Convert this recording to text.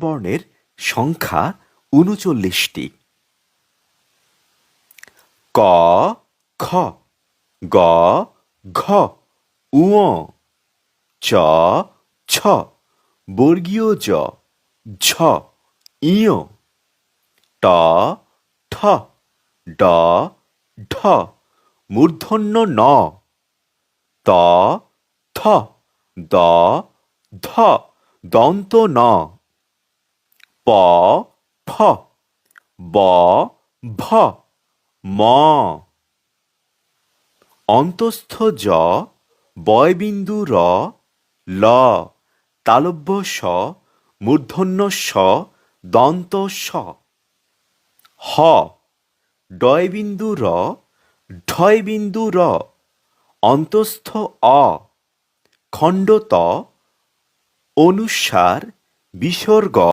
বর্ণের সংখ্যা উনচল্লিশটি। ক, খ। গ, ঘ। উঁ। চ, ছ। বর্গীয় জ, ঝ। ইয় ট, ঠ। ড, ঢ। মূর্ধন্য ন। ত, থ। দ, ধ। দন্ত ন। প ব, ভ, ম। অন্তস্থ জ, বয়বিন্দু র, ল। তালব্য স, মূর্ধন্য স, দন্ত স। হ, ডয়বিন্দু র, ঢয়বিন্দু র। অন্তস্থ অ, খণ্ডত, অনুসার, বিসর্গ